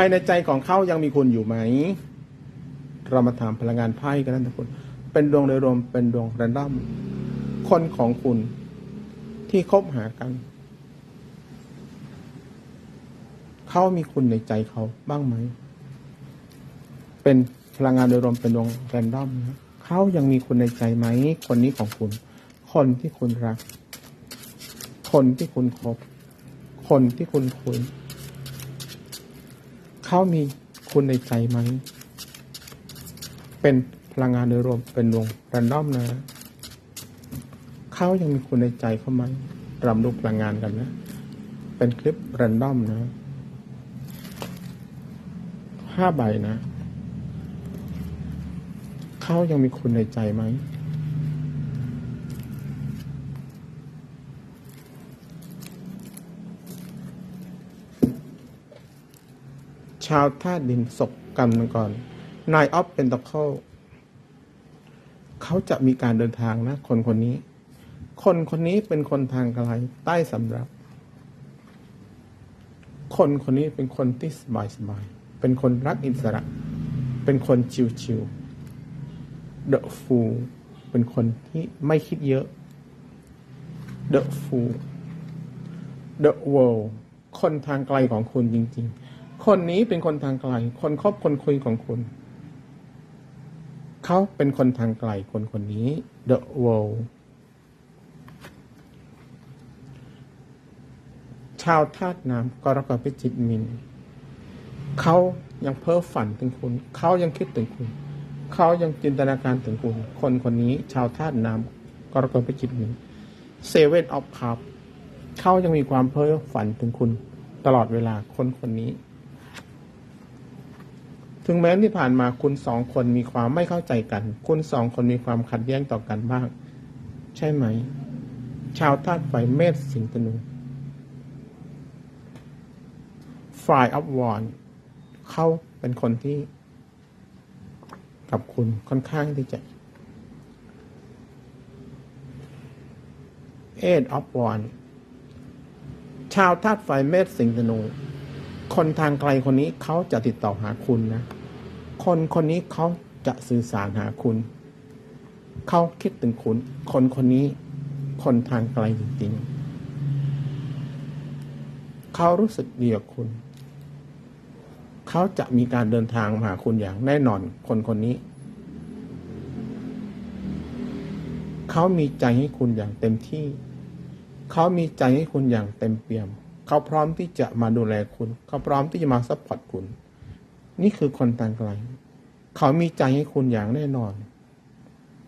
ายในใจของเขายังมีคุณอยู่ไหม เรามาถามพลังงานไพ่กันนะทุกคน เป็นดวงโดยรวมเป็นดวงแรนดอม คนของคุณที่คบหากัน เขามีคุณในใจเขาบ้างไหม เป็นพลังงานโดยรวมเป็นดวงแรนดอมนะเขายังมีคุณในใจไหม คนนี้ของคุณ คนที่คุณรัก คนที่คุณคบ คนที่คุณคุย เขามีคุณในใจไหม เป็นพลังงานโดยรวมเป็นวงแรนดอมนะ เขายังมีคุณในใจเขาไหมรำดูพลังงานกันนะ เป็นคลิปแรนดอมนะห้าใบนะ เขายังมีคุณในใจไหม ชาวธาดินศกกรรมก่อนนายออฟเป็นตะเข้เขาจะมีการเดินทางนะ คนคนนี้ คนคนนี้เป็นคนทางไกลใต้สำรับ คนคนนี้เป็นคนที่สบายสบาย เป็นคนรักอิสระ เป็นคนชิวๆ The Fool เป็นคนที่ไม่คิดเยอะ The Fool The World คนทางไกลของคุณจริง ๆ คนนี้เป็นคนทางไกล คนคบคนคุยของคุณ เขาเป็นคนทางไกลคนคนนี้ The World ชาวธาตุน้ำกรกฎพิจิตมิน เขายังเพ้อฝันถึงคุณ เขายังคิดถึงคุณ เขายังจินตนาการถึงคุณ คนคนนี้ ชาวธาตุน้ำกรกฎพิจิตมินเซเว่นออฟคัพเขายังมีความเพ้อฝันถึงคุณ ตลอดเวลาคนคนนี้ ถึงแม้ที่ผ่านมาคุณสองคนมีความไม่เข้าใจกัน คุณสองคนมีความขัดแย้งต่อกันบ้าง ใช่ไหม ชาวธาตุไฟเมษสิงห์ธนูฝ่ายอัพวอนเขาเป็นคนที่ กับคุณค่อนข้างที่จะเอ็ดอัพวอนชาวธาตุไฟเมษสิงห์ธนู คนทางไกลคนนี้เขาจะติดต่อหาคุณนะ คนคนนี้เขาจะสื่อสารหาคุณ เขาคิดถึงคุณ คนคนนี้ คนทางไกลจริงๆเขารู้สึกดีกับคุณ เขาจะมีการเดินทางมาหาคุณอย่างแน่นอน คนคนนี้ เขามีใจให้คุณอย่างเต็มที่ เขามีใจให้คุณอย่างเต็มเปี่ยม เขาพร้อมที่จะมาดูแลคุณ เขาพร้อมที่จะมาซัพพอร์ตคุณ นี่คือคนต่างไกล เขามีใจให้คุณอย่างแน่นอน